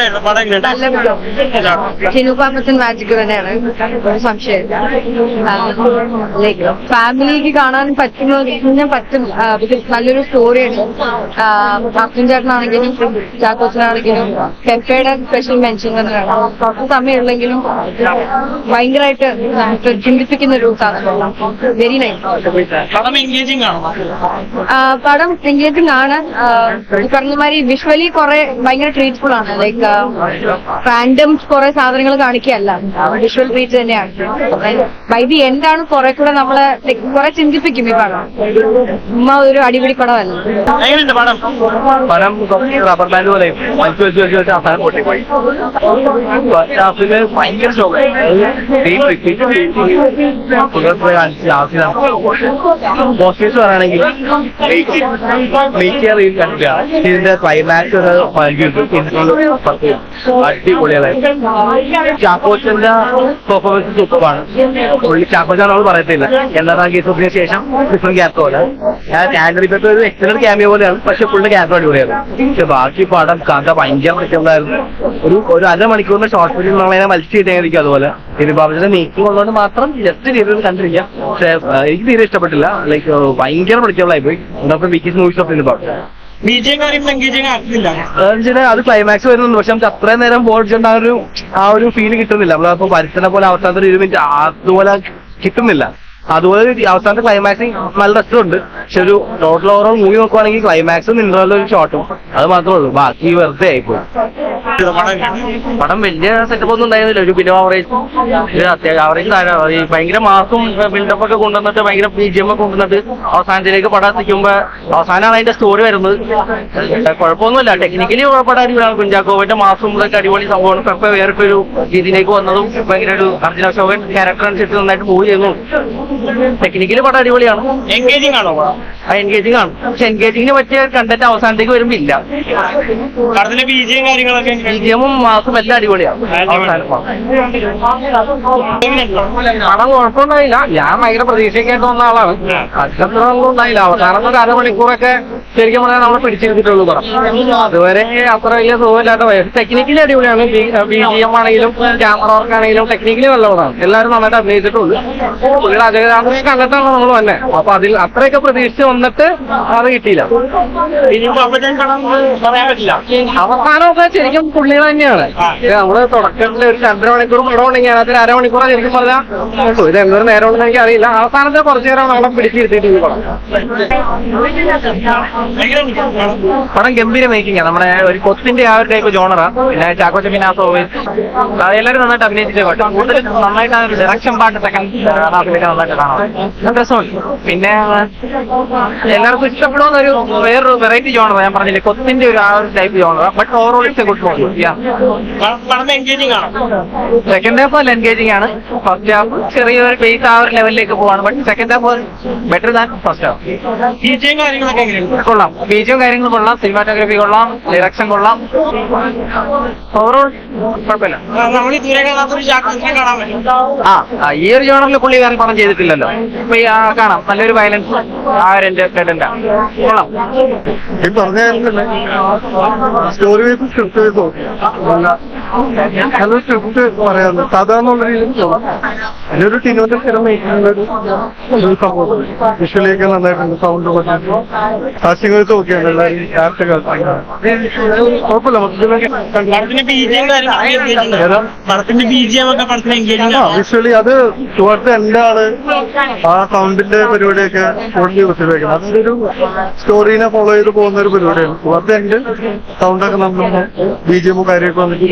എങ്ങനെയുണ്ടായിരുന്നു പടം എങ്ങനെയുണ്ടായിരുന്നു ഷിനു പാപ്പച്ചൻ മാജിക് തന്നെയാണ്. ഒരു സംശയമില്ല ലൈക്ക് ഫാമിലിക്ക് കാണാൻ പറ്റുന്ന പറ്റും. നല്ലൊരു സ്റ്റോറിയാണ് അർജുൻ ചേട്ടനാണെങ്കിലും ചാക്കോച്ചനാണെങ്കിലും പെപ്പയുടെ സ്പെഷ്യൽ മെൻഷൻ തന്നെയാണ്. കുറച്ച് സമയമുള്ളെങ്കിലും ഭയങ്കരമായിട്ട് നമുക്ക് ചിന്തിപ്പിക്കുന്ന ഒരു സാധനമാണ് വെരി നൈസ് പടം എൻഗേജിങ് ആണോ? പടം എൻഗേജിംഗ് ആണ്. പറഞ്ഞ മാതിരി വിഷ്വലി കുറെ ഭയങ്കര ട്രീറ്റ്ഫുൾ ആണ്. ലൈക്ക് റാൻഡം കുറെ സാധനങ്ങൾ കാണിക്കുകയല്ല. വിഷ്വൽ ട്രീറ്റ് തന്നെയാണ്. ബൈ ദി എന്താണ് കുറെ കൂടെ നമ്മളെ കുറെ ചിന്തിപ്പിക്കും ഈ പടം. ഉമ്മ ഒരു അടിപിടി പടമല്ല. എങ്ങനെയുണ്ട് പടം? റബ്ബർ ബാൻഡ് പോലെ. വലിച്ചു വെച്ച് വെച്ച് വെച്ച് അവസാനം പൊട്ടിപ്പോയി. ഭയങ്കര കണ്ടില്ല ഇതിന്റെ ക്ലൈമാക്സ് ചാക്കോച്ചന്റെ പെർഫോമൻസ് സൂപ്പറാണ് പുള്ളി ചാക്കോച്ചാണ് പറയത്തില്ല. എന്താ കേസത്തിന് ശേഷം? ഡിഫറെന്റ് ക്യാരക്ടർ പോലെ. ആൻഡ്രി പെപ്പർ ഒരു എക്സലന്റ് ക്യാമിയ പോലെയാണ് പക്ഷെ പുള്ളിന്റെ ക്യാരക്ടർ അടിപൊളിയാണ് പക്ഷെ ബാക്കി പടം കഥ ഭയങ്കര പ്രശ്നമുണ്ടായിരുന്നു. ഒരു ഒരു അരമണിക്കൂറിന്റെ ഷോർട്ട് ഫിലിം നമ്മളതിനെ വലിച്ചു കിട്ടിയായിരിക്കും അതുപോലെ. ഇത് ബാബുജിന്റെ മേക്കിംഗ് ഉള്ളതുകൊണ്ട് മാത്രം ജസ്റ്റ് രീതിയിൽ കണ്ടിരിക്കാം. പക്ഷെ എനിക്ക് തീരെ ഇഷ്ടപ്പെട്ടില്ല. ലൈക്ക് ഭയങ്കര പഠിക്കാനുള്ള പോയി എന്താ വിക്കീസ് മൂവീസ് ഓഫ് ഇന്ന് ബിജെയും അത് ക്ലൈമാക്സ് വരുന്നുണ്ട്. പക്ഷെ നമുക്ക് അത്രയും നേരം ബോർഡ് ആ ഒരു ആ ഒരു ഫീൽ കിട്ടുന്നില്ല. നമ്മളപ്പോ പരുത്തനെ പോലെ അവസാനത്തെ ഒരു മിനിറ്റ് അതുപോലെ കിട്ടുന്നില്ല. അതുപോലെ അവസാനത്തെ ക്ലൈമാക്സിങ് നല്ല രസമുണ്ട് പക്ഷെ ഒരു ടോട്ടൽ ഓവറോൾ മൂവി നോക്കുവാണെങ്കിൽ ക്ലൈമാക്സും ഇന്റർവെല്ലും ഒരു ഷോട്ടും അത് മാത്രമേ ഉള്ളൂ. ബാക്കി വെറുതെ ആയിപ്പോയി. പടം വലിയ സെറ്റപ്പ് ഒന്നും ഉണ്ടായിരുന്നില്ല. ഒരു ബിലോ ആവറേജ് അത്യാവശ്യം ആവറേജ് താരം ഈ ഭയങ്കര മാർക്കും ബിൽഡപ്പ് ഒക്കെ കൊണ്ടുവന്നിട്ട് ഭയങ്കര ബി ജി എം ഒക്കെ കൊണ്ടുവന്നിട്ട് അവസാനത്തിലേക്ക് പടം എത്തിക്കുമ്പോ അവസാനമാണ് അതിന്റെ സ്റ്റോറി വരുന്നത്. കുഴപ്പമൊന്നുമില്ല. ടെക്നിക്കലി പടം അടിപൊളിയാണ് കുഞ്ചാക്കോവിന്റെ മാസും ഇതൊക്കെ അടിപൊളി സംഭവമാണ് പെപ്പ ഒരു രീതിയിലേക്ക് വന്നതും ഭയങ്കര ഒരു അർജുന അശോകൻ ക്യാരക്ടർ അനുസരിച്ച് നന്നായിട്ട് മൂവ് ചെയ്യുന്നു. ടെക്നിക്കലി പടം അടിപൊളിയാണ്. എൻഗേജിങ് ആണോ പടം? ആ എൻഗേജിംഗ് ആണ്. പക്ഷെ എൻഗേജിങ്ങിന് പറ്റിയ കണ്ടന്റ് അവസാനത്തേക്ക് വരുമ്പോ ഇല്ല പടത്തിന്റെ മാസം കാര്യങ്ങളൊക്കെ എല്ലാം അടിപൊളിയാണ്. അവസാനം? പണം കുഴപ്പമുണ്ടായില്ല ഞാൻ ഭയങ്കര പ്രതീക്ഷയ്ക്കായിട്ട് വന്ന ആളാണ്. അച്ഛനൊന്നും ഉണ്ടായില്ല അവസാനം ഒരു അരമണിക്കൂറൊക്കെ ശരിക്കും പറഞ്ഞാൽ നമ്മൾ പിടിച്ചിരുത്തിട്ടുള്ളൂ പടം. അതുവരെ അത്ര വലിയ സുഖമില്ലാത്ത ടെക്നിക്കലി അടിപൊളിയാണ്. ബി ജി എം ആണെങ്കിലും ക്യാമറ വർക്ക് ആണെങ്കിലും ടെക്നിക്കലി നല്ലതാണ് എല്ലാവരും നന്നായിട്ട് അഭിനയിച്ചിട്ടുള്ളൂ പുള്ളിയുടെ അജയരാത്രിയെ കണ്ടിട്ടാണ് നമ്മൾ വന്നെ? അപ്പൊ അതിൽ അത്രയൊക്കെ പ്രതീക്ഷിച്ച് വന്നിട്ട് അത് കിട്ടിയില്ല. അവസാനമൊക്കെ ശരിക്കും പുള്ളികൾ തന്നെയാണ്. നമ്മൾ തുടക്കത്തിൽ ഒരു രണ്ടര മണിക്കൂർ പടം ഉണ്ടെങ്കിൽ അതിൽ അരമണിക്കൂറാണ് അരമണിക്കൂർ ശരിക്കും പറഞ്ഞാൽ ഇത് എന്തൊരു നേരം ഉണ്ടെന്ന് എനിക്ക് അറിയില്ല അവസാനത്തെ കുറച്ചു നേരം നമ്മളെ പിടിച്ചിരുത്തിയിട്ട് ഈ പടം. പടം? ഗംഭീര മേക്കിംഗ് നമ്മുടെ ഒരു കൊത്തിന്റെ ആ ഒരു ടൈപ്പ് ജോണറാ പിന്നെ ചാക്കോച്ച പിന്നാസോ എല്ലാവരും നന്നായിട്ട് അഭിനയിച്ചിട്ട് പക്ഷെ കൂടുതൽ നന്നായിട്ട് ആ ഒരു ഡയറക്ഷൻ പാട്ട് സെക്കൻഡ് ഹാഫിലൊക്കെ നന്നായിട്ട് കാണാം നല്ല രസമുണ്ട് പിന്നെ എല്ലാവർക്കും ഇഷ്ടപ്പെടുന്ന ഒരു വേറൊരു വെറൈറ്റി ജോണറാ ഞാൻ പറഞ്ഞില്ലേ കൊത്തിന്റെ ഒരു ആ ഒരു type genre but overall it's a good movie ആണ്? സെക്കൻഡ് ഹാഫ് അല്ല എൻഗേജിംഗ് ആണ്. ഫസ്റ്റ് ഹാഫ് ചെറിയൊരു പേസ് ആ ഒരു ലെവലിലേക്ക് പോവാണ്. But second half better than first half കൊള്ളാം. ബീജും കാര്യങ്ങളും കൊള്ളാം. സിനിമാറ്റോഗ്രഫി കൊള്ളാം. ഡിറക്ഷൻ കൊള്ളാം. ഓവറോൾ കുഴപ്പമില്ല. ആ ഈ ഒരു ജോണറിൽ പുള്ളി വേറെ പറഞ്ഞു ചെയ്തിട്ടില്ലല്ലോ. കാണാം. നല്ലൊരു വയലൻസ് ആ ഒരു എന്റർടൈൻമെന്റ് കൊള്ളാം. സ്റ്റോറി വെച്ച് സ്ക്രിപ്റ്റ് പറയാറുണ്ട് സാധാരണ രീതിയിൽ അതിനൊരു ടിനോന്റെ സ്ഥിരം ഒരു സംഭവം വിഷ്വലിയൊക്കെ നന്നായിട്ടുണ്ട് സൗണ്ട് സാക്ഷ്യങ്ങൾക്ക് ഓക്കെയാണ് എല്ലാവരും ക്യാരക്ടർ കുഴപ്പമില്ല ആ വിഷ്വലി അത് ചുവട്ട് എന്റെ ആണ് ആ സൗണ്ടിന്റെ പരിപാടിയൊക്കെ കൂടുതൽ യൂസ് ചെയ്തേക്കുന്നത് അതൊരു സ്റ്റോറിനെ ഫോളോ ചെയ്ത് പോകുന്ന ഒരു പരിപാടിയാണ്. ചുവട്ട് എന്റെ സൗണ്ടൊക്കെ നമ്മൾ ബി ജി എമ്മും കാര്യമൊക്കെ വന്നിട്ട്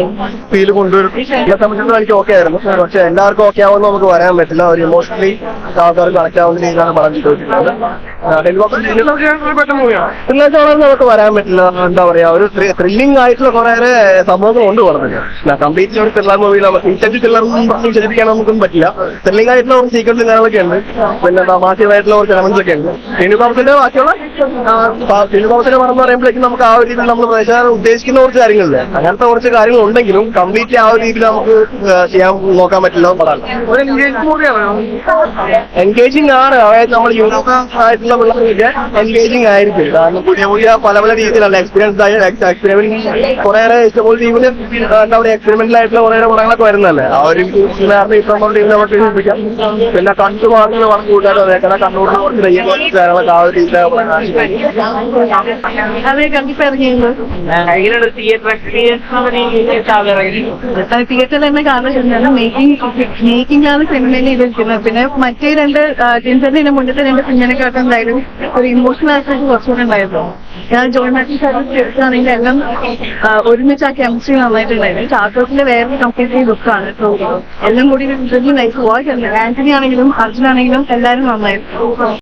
ഫീൽ കൊണ്ടുവരും. എന്നെ സംബന്ധിച്ചിടത്തോളം എനിക്ക് ഓക്കെ ആയിരുന്നു. പക്ഷെ എല്ലാവർക്കും ഓക്കെ ആവുമെന്ന് നമുക്ക് പറയാൻ പറ്റില്ല. ഒരു ഇമോഷണലി ആൾക്കാർ കണക്ട് ആവുന്ന രീതിയിലാണ് പടം ചെയ്തിട്ടുള്ളത് പിള്ളേച്ചോളം നമുക്ക് പറയാൻ പറ്റില്ല. എന്താ പറയാ ഒരു ത്രില്ലിംഗ് ആയിട്ടുള്ള കുറെ സംഭവങ്ങൾ ഉണ്ട് പറഞ്ഞത്. കംപ്ലീറ്റ്ലി ഒരു ത്രില്ലർ മൂവി ഇന്റന്റ് ത്രില്ലർ വിശദിപ്പിക്കാൻ നമുക്കൊന്നും പറ്റില്ല. ത്രില്ലിംഗ് ആയിട്ടുള്ള ഒരു സീക്വൻസും കാര്യങ്ങളൊക്കെ ഉണ്ട്. പിന്നെ തമാശയായിട്ടുള്ള കുറച്ച് എലമെന്റ്സ് ഒക്കെ ഉണ്ട്. സിനിമാപത്തിന്റെ ബാക്കിയുള്ള സിനിമാപത്തിന്റെ പടം എന്ന് പറയുമ്പോഴേക്കും നമുക്ക് ആ ഒരു രീതിയിൽ നമ്മൾ പ്രേക്ഷകർ ഉദ്ദേശിക്കുന്ന കുറച്ച് കാര്യങ്ങളില്ല? അങ്ങനത്തെ കുറച്ച് കാര്യങ്ങൾ ഉണ്ടെങ്കിലും കംപ്ലീറ്റ്ലി ആ ഒരു രീതിയിൽ നമുക്ക് ചെയ്യാൻ നോക്കാൻ പറ്റില്ല എൻഗേജിങ് ആണ്. അതായത് നമ്മൾ യൂത്ത് ആയിട്ടുള്ള പിള്ളേർക്ക് എൻഗേജിങ് ആയിരിക്കും. കാരണം പുതിയ പുതിയ പല പല രീതിയിലുള്ള എക്സ്പീരിയൻസ് ആയ എക്സ്പെരിമെന്റ് കുറേയേറെ ഇഷ്ടംപോലെ ടീമിന് എന്താ പറയുക എക്സ്പെരിമെന്റൽ ആയിട്ടുള്ള കുറെ പടങ്ങളൊക്കെ വരുന്നതല്ലേ? ആ ഒരു കാരണം ഇഷ്ടംപോലെ ടീമിനെ നമുക്ക് ചിന്തിക്കാം പിന്നെ കണ്ടു മാത്രമേ പറഞ്ഞു കൂട്ടാനോ അതേ കാരണം കണ്ണൂരിൽ കുറച്ച് കാര്യങ്ങളൊക്കെ ആ ഒരു രീതിയിലാണ് തിയേറ്റർ എക്സ്പീരിയൻസ് തിയേറ്ററിൽ തന്നെ കാണുന്നുണ്ട് മേക്കിംഗ് മേക്കിംഗാണ് സിനിമയിൽ ചെയ്തിരിക്കുന്നത് പിന്നെ മറ്റേ രണ്ട് ടിൻസറിന്റെ മുന്നത്തെ രണ്ട് സിനിമനെക്കാട്ടും എന്തായാലും ഒരു ഇമോഷണൽ ആസ്പെക്ട് കുറച്ചുകൂടെ ഉണ്ടായിരുന്നു. ഞാൻ ജോൺ മാറ്റി ആണെങ്കിൽ എല്ലാം ഒരുമിച്ച് ആ കെമിസ്ട്രി നന്നായിട്ടുണ്ടായിരുന്നു. ചാക്കോസിന്റെ വേറെ കംപ്ലീറ്റ്ലി ലുക്കാണ് എല്ലാം കൂടി നൈസ് വാച്ച് ആന്റണി ആണെങ്കിലും അർജുനാണെങ്കിലും എല്ലാവരും നന്നായിരുന്നു.